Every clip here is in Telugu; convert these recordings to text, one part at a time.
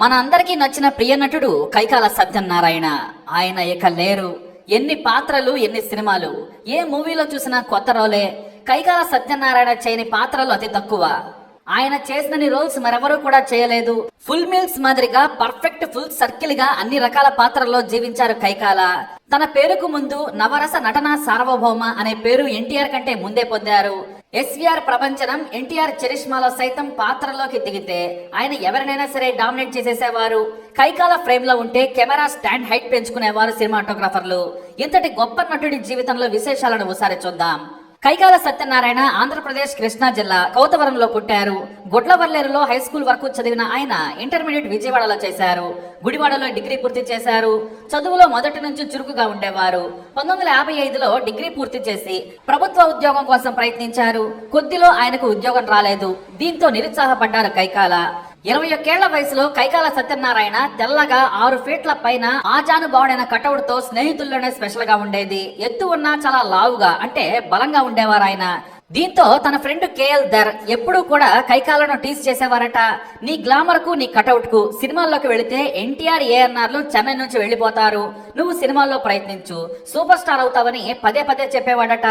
మన అందరికీ నచ్చిన ప్రియ నటుడు కైకాల సత్యనారాయణ ఆయన ఇక లేరు. ఎన్ని పాత్రలు ఎన్ని సినిమాలు ఏ మూవీలో చూసినా కొత్త రోలే. కైకాల సత్యనారాయణ చేయని పాత్రలు అతి తక్కువ. ఆయన చేసిన రోల్స్ మరెవరూ కూడా చేయలేదు. ఫుల్ మీల్స్ మాదిరిగా పర్ఫెక్ట్ ఫుల్ సర్కిల్గా అన్ని రకాల పాత్రల్లో జీవించారు కైకాల. తన పేరుకు ముందు నవరస నటన సార్వభౌమ అనే పేరు ఎన్టీఆర్ కంటే ముందే పొందారు. ఎస్వీఆర్ ప్రపంచనం ఎన్టీఆర్ చరిష్మాలో సైతం పాత్రలోకి దిగితే ఆయన ఎవరినైనా సరే డామినేట్ చేసేసేవారు? కైకాల ఫ్రేమ్లో ఉంటే కెమెరా స్టాండ్ హైట్ పెంచుకునేవారు సినిమాటోగ్రాఫర్లు. ఇంతటి గొప్ప నటుడి జీవితంలో విశేషాలను ఒకసారి చూద్దాం. కైకాల సత్యనారాయణ ఆంధ్రప్రదేశ్ కృష్ణా జిల్లా కౌతవరంలో పుట్టారు. గుడ్లవర్లేరులో హై స్కూల్ వరకు చదివిన ఆయన ఇంటర్మీడియట్ విజయవాడలో చేశారు. గుడివాడలో డిగ్రీ పూర్తి చేశారు. చదువులో మొదటి నుంచి చురుకుగా ఉండేవారు. పంతొమ్మిది వందల యాభై ఐదులో డిగ్రీ పూర్తి చేసి ప్రభుత్వ ఉద్యోగం కోసం ప్రయత్నించారు. కొద్దిలో ఆయనకు ఉద్యోగం రాలేదు. దీంతో నిరుత్సాహపడ్డారు కైకాల. ఇరవై ఒక్కేళ్ళ వయసులో కైకాల సత్యనారాయణ తెల్లగా ఆరు ఫీట్ల పైన ఆజానుబావుడైన కటౌట్తో స్నేహితుల్లోనే స్పెషల్గా ఉండేది. ఎత్తు ఉన్నా చాలా లావుగా అంటే బలంగా ఉండేవారు ఆయన దీంతో తన ఫ్రెండ్ కేఎల్ దర్ ఎప్పుడూ కూడా కైకాలను టీస్ చేసేవారట. నీ గ్లామర్కు నీ కటౌట్కు సినిమాల్లోకి వెళితే ఎన్టీఆర్ ఏఎన్ఆర్లు చెన్నై నుంచి వెళ్ళిపోతారు నువ్వు సినిమాల్లో ప్రయత్నించు. సూపర్ స్టార్ అవుతావని పదే పదే చెప్పేవాడట.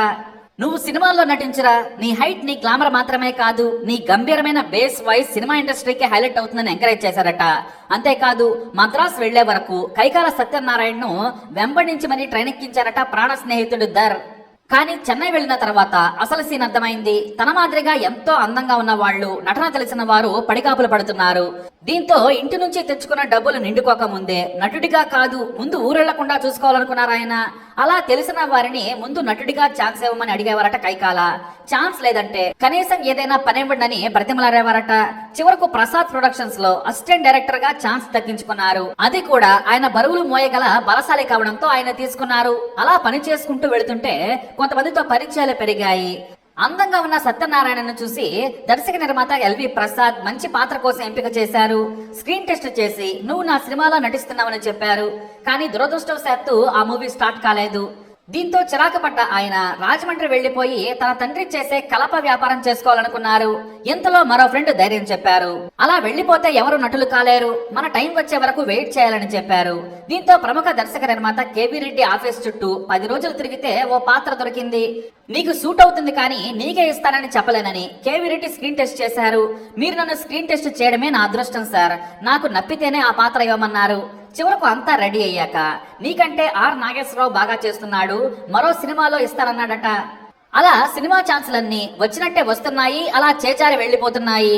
నువ్వు సినిమాల్లో నటించరా? నీ హైట్ నీ గ్లామర్ మాత్రమే కాదు నీ గంభీరమైన బేస్ వైస్ సినిమా ఇండస్ట్రీకి హైలైట్ అవుతుందని ఎంకరేజ్ చేశారట. అంతేకాదు మద్రాస్ వెళ్ళే వరకు కైకాల సత్యనారాయణను వెంబడించి మరీ ట్రైన్ ఎక్కించారట ప్రాణ స్నేహితుడు దర్ కానీ చెన్నై వెళ్ళిన తర్వాత అసలు సీన్ అర్థమైంది. తన మాదిరిగా ఎంతో అందంగా ఉన్న వాళ్ళు నటన తెలిసిన వారు పడికాపులు పడుతున్నారు. దీంతో ఇంటి నుంచి తెచ్చుకున్న డబ్బులు నిండుకోక ముందే నటుడిగా కాదు ముందు ఊరెళ్ళకుండా చూసుకోవాలనుకున్నారు ఆయన అలా తెలిసిన వారిని ముందు నటుడిగా ఛాన్స్ ఇవ్వమని అడిగేవారట కైకాల. ఛాన్స్ లేదంటే కనీసం ఏదైనా పనివ్వండి బ్రతిమలాడేవారట. చివరకు ప్రసాద్ ప్రొడక్షన్స్లో అసిస్టెంట్ డైరెక్టర్గా ఛాన్స్ దక్కించుకున్నారు. అది కూడా ఆయన బరువులు మోయగల బలశాలి కావడంతో ఆయన తీసుకున్నారు. అలా పని చేసుకుంటూ వెళుతుంటే కొంతమందితో పరిచయాలు పెరిగాయి. అందంగా ఉన్న సత్యనారాయణను చూసి దర్శక నిర్మాత ఎల్వి ప్రసాద్ మంచి పాత్ర కోసం ఎంపిక చేశారు. స్క్రీన్ టెస్ట్ చేసి నువ్వు నా సినిమాలో నటిస్తున్నావని చెప్పారు. కానీ దురదృష్టవశాత్తు ఆ మూవీ స్టార్ట్ కాలేదు. దీంతో చిరాకుపడ్డ ఆయన రాజమండ్రి వెళ్ళిపోయి తన తండ్రి చేసే కలప వ్యాపారం చేసుకోవాలనుకున్నారు. ఇంతలో మరో ఫ్రెండ్ ధైర్యం చెప్పారు. అలా వెళ్ళిపోతే ఎవరు నటులు కాలేరు? మన టైం వచ్చే వరకు వెయిట్ చేయాలని చెప్పారు. దీంతో ప్రముఖ దర్శక నిర్మాత కేవీ రెడ్డి ఆఫీస్ చుట్టూ పది రోజులు తిరిగితే ఓ పాత్ర దొరికింది. నీకు సూట్ అవుతుంది కానీ నీకే ఇస్తానని చెప్పలేనని కేవీ రెడ్డి స్క్రీన్ టెస్ట్ చేశారు. మీరు నన్ను స్క్రీన్ టెస్ట్ చేయడమే నా అదృష్టం సార్. నాకు నప్పితేనే ఆ పాత్ర ఇవ్వమన్నారు. చివరకు అంతా రెడీ అయ్యాక నీకంటే ఆర్ నాగేశ్వరరావు బాగా చేస్తున్నాడు మరో సినిమాలో ఇస్తానన్నాడట అలా సినిమా ఛాన్సులన్నీ వచ్చినట్టే వస్తున్నాయి అలా చేచారి వెళ్ళిపోతున్నాయి.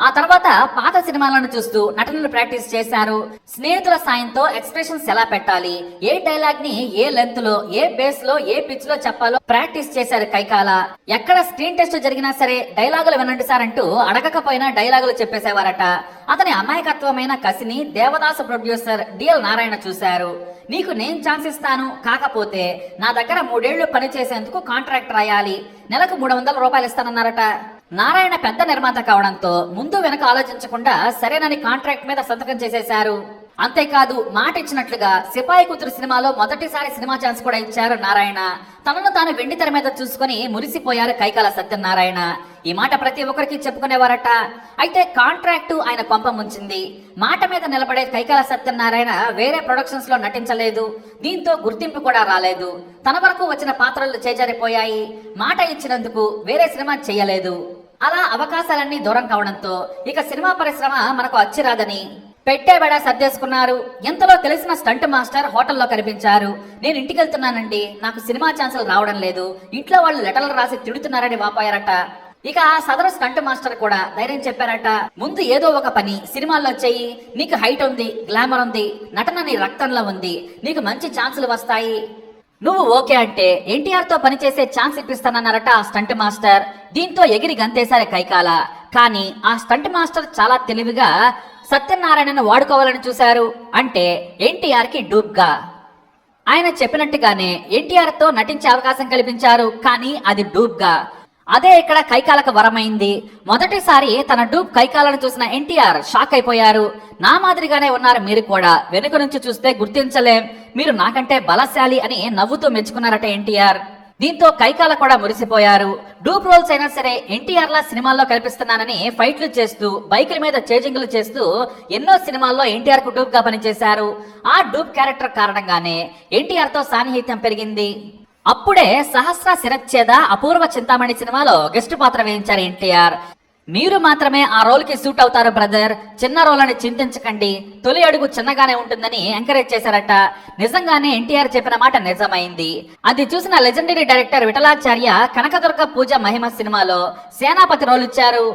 ఆ తర్వాత పాత సినిమాలను చూస్తూ నటనను ప్రాక్టీస్ చేశారు. స్నేహితుల సాయంతో ఎక్స్ప్రెషన్స్ ఎలా పెట్టాలి? ఏ డైలాగ్ని ఏ లెంత్లో ఏ బేస్లో ఏ పిచ్లో చెప్పాలో ప్రాక్టీస్ చేశారు కైకాల. ఎక్కడ స్క్రీన్ టెస్ట్ జరిగినా సరే డైలాగులు వినండి సార్ అంటూ అడగకపోయినా డైలాగులు చెప్పేసేవారట. అతని అమాయకత్వమైన కసిని దేవదాసు ప్రొడ్యూసర్ డిఎల్ నారాయణ చూశారు. నీకు నేను ఛాన్స్ ఇస్తాను. కాకపోతే నా దగ్గర మూడేళ్ళు పని చేసేందుకు కాంట్రాక్ట్ రాయాలి. నెలకు మూడు వందల రూపాయలు ఇస్తానన్నారట. నారాయణ పెద్ద నిర్మాత కావడంతో ముందు వెనక ఆలోచించకుండా సరేనని కాంట్రాక్ట్ మీద సంతకం చేసేశారు. అంతేకాదు మాట ఇచ్చినట్లుగా సిపాయి కూతురు సినిమాలో మొదటిసారి సినిమా ఛాన్స్ కూడా ఇచ్చారు నారాయణ. తనను తాను వెండి తెర మీద చూసుకుని మురిసిపోయారు కైకాల సత్యనారాయణ. ఈ మాట ప్రతి ఒక్కరికి చెప్పుకునేవారట. అయితే కాంట్రాక్టు ఆయన కొంప ముంచింది. మాట మీద నిలబడే కైకాల సత్యనారాయణ వేరే ప్రొడక్షన్స్లో నటించలేదు. దీంతో గుర్తింపు కూడా రాలేదు. తన వరకు వచ్చిన పాత్రలు చేజారిపోయాయి. మాట ఇచ్చినందుకు వేరే సినిమా చేయలేదు. అలా అవకాశాలన్నీ దూరం కావడంతో ఇక సినిమా పరిశ్రమ మనకు అచ్చిరాదని. పెట్టే సర్దేసుకున్నారు. ఎంతలో తెలిసిన స్టంట్ మాస్టర్ హోటల్లో కనిపించారు. నేను ఇంటికి వెళ్తున్నానండి. నాకు సినిమా ఛాన్సులు రావడం లేదు. ఇంట్లో వాళ్ళు లెటర్లు రాసి తిడుతున్నారని వాపోయారట. ఇక ఆ సదరు స్టంట్ మాస్టర్ కూడా ధైర్యం చెప్పారట. ముందు ఏదో ఒక పని సినిమాల్లో చెయ్యి. నీకు హైట్ ఉంది గ్లామర్ ఉంది నటన నీ రక్తంలో ఉంది. నీకు మంచి ఛాన్సులు వస్తాయి. నువ్వు ఓకే అంటే ఎన్టీఆర్తో పనిచేసే ఛాన్స్ ఇప్పిస్తానన్నారట ఆ స్టంట్ మాస్టర్. దీంతో ఎగిరి గంతేశారు కైకాల. కానీ ఆ స్టంట్ మాస్టర్ చాలా తెలివిగా సత్యనారాయణను వాడుకోవాలని చూశారు. అంటే ఎన్టీఆర్కి డూబ్గా ఆయన చెప్పినట్టుగానే ఎన్టీఆర్తో నటించే అవకాశం కల్పించారు. కానీ అది డూబ్గా అదే ఇక్కడ కైకాలకు వరమైంది. మొదటిసారి తన డూప్ కైకాలను చూసిన ఎన్టీఆర్ షాక్ అయిపోయారు. నా మాదిరిగానే ఉన్నారు మీరు కూడా. వెనుక నుంచి చూస్తే గుర్తించలేం. మీరు నాకంటే బలశాలి అని నవ్వుతూ మెచ్చుకున్నారట ఎన్టీఆర్. దీంతో కైకాల కూడా మురిసిపోయారు. డూప్ రోల్స్ అయినా సరే ఎన్టీఆర్ లా సినిమాల్లో కనిపిస్తున్నానని ఫైట్లు చేస్తూ బైకుల మీద చేజింగ్లు చేస్తూ ఎన్నో సినిమాల్లో ఎన్టీఆర్కు డూప్గా పనిచేశారు. ఆ డూప్ క్యారెక్టర్ కారణంగానే ఎన్టీఆర్తో సాన్నిహిత్యం పెరిగింది. అప్పుడే సహస్ర శిరచ్ఛేద అపూర్వ చింతామణి సినిమాలో గెస్ట్ పాత్ర వేయించారు ఎన్టీఆర్. మీరు మాత్రమే ఆ రోల్కి సూట్ అవుతారు బ్రదర్. చిన్న రోల్ అని చింతించకండి. తొలి అడుగు చిన్నగానే ఉంటుందని ఎంకరేజ్ చేశారట. నిజంగానే ఎన్టీఆర్ చెప్పిన మాట నిజమైంది. అది చూసిన లెజెండరీ డైరెక్టర్ విఠలాచార్య కనకదుర్గ పూజ మహిమ సినిమాలో సేనాపతి రోల్ ఇచ్చారు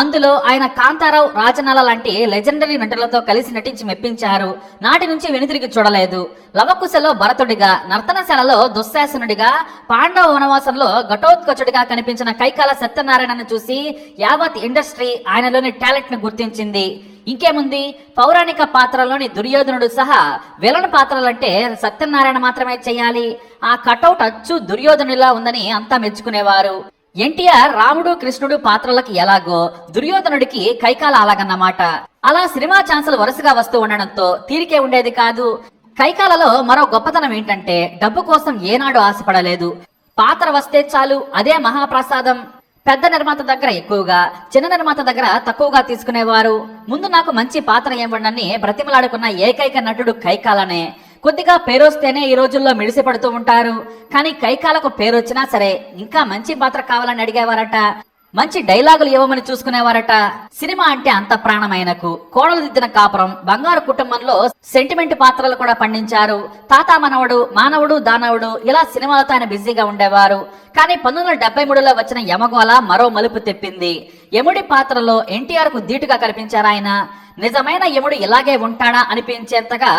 అందులో ఆయన కాంతారావు రాజనాల లాంటి లెజెండరీ నటులతో కలిసి నటించి మెప్పించారు. నాటి నుంచి వెనుతిరిగి చూడలేదు. లవకుశలో భరతుడిగా నర్తనశాలలో దుశ్శాసనుడిగా పాండవ వనవాసంలో ఘటోత్కచుడిగా కనిపించిన కైకాల సత్యనారాయణను చూసి యావత్ ఇండస్ట్రీ ఆయనలోని టాలెంట్ను గుర్తించింది. ఇంకేముంది? పౌరాణిక పాత్రలోని దుర్యోధనుడు సహా విలన్ పాత్రలంటే సత్యనారాయణ మాత్రమే చేయాలి. ఆ కటౌట్ అచ్చు దుర్యోధనులా ఉందని అంతా మెచ్చుకునేవారు. ఎన్టీఆర్ రాముడు కృష్ణుడు పాత్రలకు ఎలాగో దుర్యోధనుడికి కైకాల అలాగన్నమాట అలా సినిమా ఛాన్సులు వరుసగా వస్తూ ఉండడంతో తీరికే ఉండేది కాదు. కైకాలలో మరో గొప్పతనం ఏంటంటే డబ్బు కోసం ఏనాడు ఆశపడలేదు. పాత్ర వస్తే చాలు అదే మహాప్రసాదం. పెద్ద నిర్మాత దగ్గర ఎక్కువగా చిన్న నిర్మాత దగ్గర తక్కువగా తీసుకునేవారు. ముందు నాకు మంచి పాత్ర ఇవ్వండి బ్రతిమలాడుకున్న ఏకైక నటుడు కైకాలనే. కొద్దిగా పేరొస్తేనే ఈ రోజుల్లో మిడిసిపడుతూ ఉంటారు. కానీ కైకాలకు పేరొచ్చినా సరే ఇంకా మంచి పాత్ర కావాలని అడిగేవారట. మంచి డైలాగులు ఇవ్వమని చూసుకునేవారట. సినిమా అంటే అంత ప్రాణమైనకు కోడలు దిద్దిన కాపురం. బంగారు కుటుంబంలో సెంటిమెంట్ పాత్రలు కూడా పండించారు. తాత మనవడు మానవుడు దానవుడు ఇలా సినిమాలతో ఆయన బిజీగా ఉండేవారు. కానీ పంతొమ్మిది వందల డెబ్బై మూడులో వచ్చిన యమగోళ మరో మలుపు తెప్పింది. యముడి పాత్రలో ఎన్టీఆర్కు ధీటుగా కనిపించారు ఆయన నిజమైన యముడు ఇలాగే ఉంటాడా అనిపించేంతగా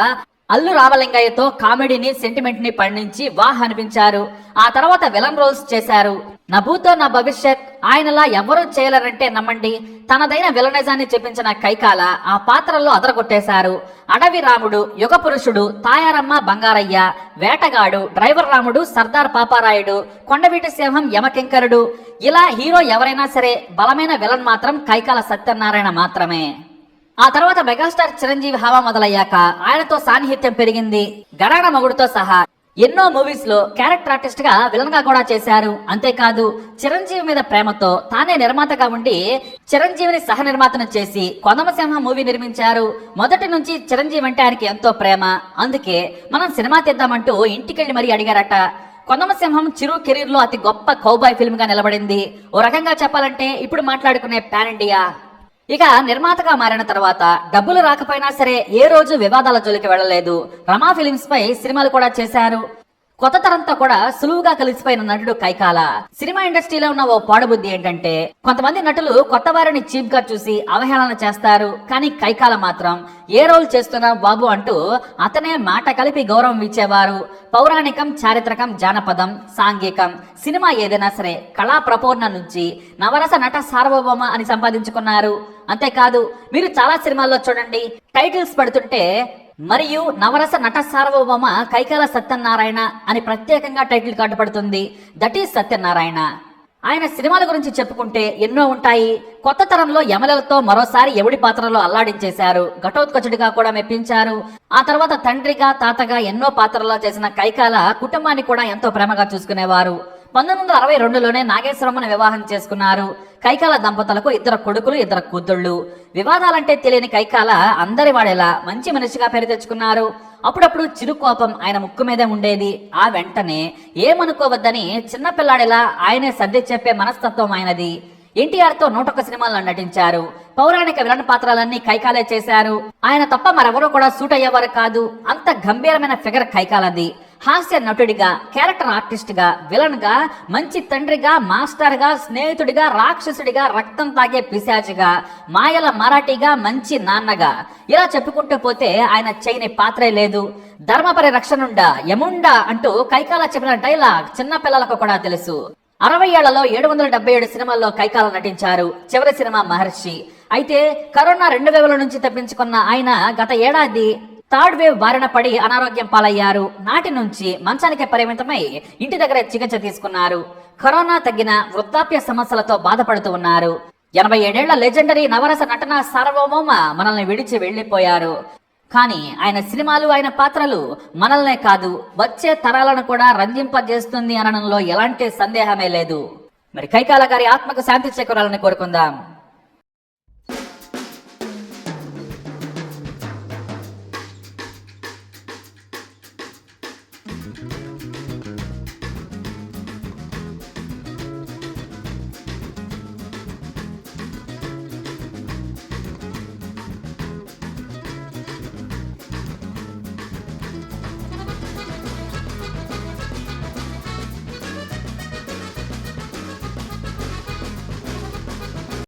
అల్లు రామలింగయ్యతో కామెడీని సెంటిమెంట్ని పండించి వాహ్ అనిపించారు. ఆ తర్వాత విలన్ రోల్స్ చేశారు. నభూతో నా భవిష్యత్ ఆయనలా ఎవరూ చేయలేరంటే నమ్మండి. తనదైన విలనైజాన్ని చెప్పించిన కైకాల ఆ పాత్రల్లో అదరగొట్టేశారు. అడవి రాముడు యుగ పురుషుడు తాయారమ్మ బంగారయ్య వేటగాడు డ్రైవర్ రాముడు సర్దార్ పాపారాయుడు కొండవీటి సింహం యమకింకరుడు. ఇలా హీరో ఎవరైనా సరే బలమైన విలన్ మాత్రం కైకాల సత్యనారాయణ మాత్రమే. ఆ తర్వాత మెగాస్టార్ చిరంజీవి హవా మొదలయ్యాక ఆయనతో సాన్నిహిత్యం పెరిగింది. గడాన మగుడితో సహా ఎన్నో మూవీస్లో క్యారెక్టర్ ఆర్టిస్ట్గా విలన్గా కూడా చేశారు. అంతేకాదు చిరంజీవి మీద ప్రేమతో తానే నిర్మాతగా ఉండి చిరంజీవిని సహ నిర్మాతను చేసి కొందమసింహ మూవీ నిర్మించారు. మొదటి నుంచి చిరంజీవి అంటే ఆయనకి ఎంతో ప్రేమ. అందుకే మనం సినిమా తీద్దామంటూ ఇంటికెళ్ళి మరీ అడిగారట. కొందమసింహం చిరు కెరీర్లో అతి గొప్ప కౌబాయ్ ఫిల్మ్గా నిలబడింది. ఓ రకంగా చెప్పాలంటే ఇప్పుడు మాట్లాడుకునే పాన్ ఇండియా ఇక నిర్మాతగా మారిన తర్వాత డబ్బులు రాకపోయినా సరే ఏ రోజు వివాదాల జోలికి వెళ్ళలేదు. రమా ఫిలిమ్స్ పై సినిమాలు కూడా చేశారు. కొత్త తరంతో కూడా సులువుగా కలిసిపోయిన నటుడు కైకాల. సినిమా ఇండస్ట్రీలో ఉన్న ఓ పాడబుద్ధి ఏంటంటే కొంతమంది నటులు కొత్త వారిని చీప్గా చూసి అవహేళన చేస్తారు. కానీ కైకాల మాత్రం ఏ రోల్ చేస్తున్నా బాబు అంటూ అతనే మాట కలిపి గౌరవం ఇచ్చేవారు. పౌరాణికం చారిత్రకం జానపదం సాంఘికం సినిమా ఏదైనా సరే కళా ప్రపూర్ణ నుంచి నవరస నట సార్వభౌమ అని సంపాదించుకున్నారు. అంతేకాదు మీరు చాలా సినిమాల్లో చూడండి టైటిల్స్ పడుతుంటే మరియు నవరస నట సార్వభౌమ కైకాల సత్యనారాయణ అని ప్రత్యేకంగా టైటిల్ కార్డు పడుతుంది. That is Satyanarayana. ఆయన సినిమాల గురించి చెప్పుకుంటే ఎన్నో ఉంటాయి. కొత్త తరంలో యమలలతో మరోసారి ఎవడి పాత్రలో అల్లాడించేశారు? ఘటోత్కచుడిగా కూడా మెప్పించారు. ఆ తర్వాత తండ్రిగా తాతగా ఎన్నో పాత్రల్లో చేసిన కైకాల కుటుంబాన్ని కూడా ఎంతో ప్రేమగా చూసుకునేవారు. పంతొమ్మిది వందల అరవై రెండులోనే నాగేశ్వరమ్మను వివాహం చేసుకున్నారు. కైకాల దంపతులకు ఇద్దరు కొడుకులు ఇద్దరు కూతుళ్ళు. వివాదాలంటే తెలియని కైకాల అందరి వాడేలా మంచి మనిషిగా పేరు తెచ్చుకున్నారు. అప్పుడప్పుడు చిరుకోపం ఆయన ముక్కు మీదే ఉండేది. ఆ వెంటనే ఏమనుకోవద్దని చిన్నపిల్లాడిలా ఆయనే సర్ది చెప్పే మనస్తత్వం ఆయనది. ఎన్టీఆర్తో నూటొక్క సినిమాల్లో నటించారు. పౌరాణిక విలన్ పాత్రలన్నీ కైకాలే చేశారు. ఆయన తప్ప మరెవరూ కూడా సూట్ అయ్యేవారు కాదు. అంత గంభీరమైన ఫిగర్ కైకాలది. హాస్య నటుడిగా క్యారెక్టర్ ఆర్టిస్ట్గా విలన్గా మంచి తండ్రిగా మాస్టర్గా స్నేహితుడిగా రాక్షసుడిగా రక్తం తాగే పిశాచిగా మాయల మరాఠీగా మంచి నాన్నగా. ఇలా చెప్పుకుంటూ పోతే ఆయన చేయని పాత్రే లేదు. ధర్మ పరిరక్షణుండా యముండా అంటూ కైకాల చెప్పిన డైలాగ్ చిన్న పిల్లలకు కూడా తెలుసు. అరవై ఏళ్ళలో ఏడు వందల డెబ్బై ఏడు సినిమాల్లో కైకాల నటించారు చివరి సినిమా మహర్షి. అయితే కరోనా రెండు వేల నుంచి తప్పించుకున్న ఆయన గత ఏడాది థర్డ్ వేవ్ బారిన పడి అనారోగ్యం పాలయ్యారు. నాటి నుంచి మంచానికి పరిమితమై ఇంటి దగ్గర చికిత్స తీసుకున్నారు. కరోనా తగ్గిన వృద్ధాప్య సమస్యలతో బాధపడుతూ ఉన్నారు. ఎనభై ఏడేళ్ళ లెజెండరీ నవరస నటన సార్వభౌమ మనల్ని విడిచి వెళ్ళిపోయారు కానీ ఆయన సినిమాలు ఆయన పాత్రలు మనల్నే కాదు వచ్చే తరాలను కూడా రంజింపజేస్తుంది అనడంలో ఎలాంటి సందేహమే లేదు. మరి కైకాల గారి ఆత్మకు శాంతి చేకూరాలని కోరుకుందాం.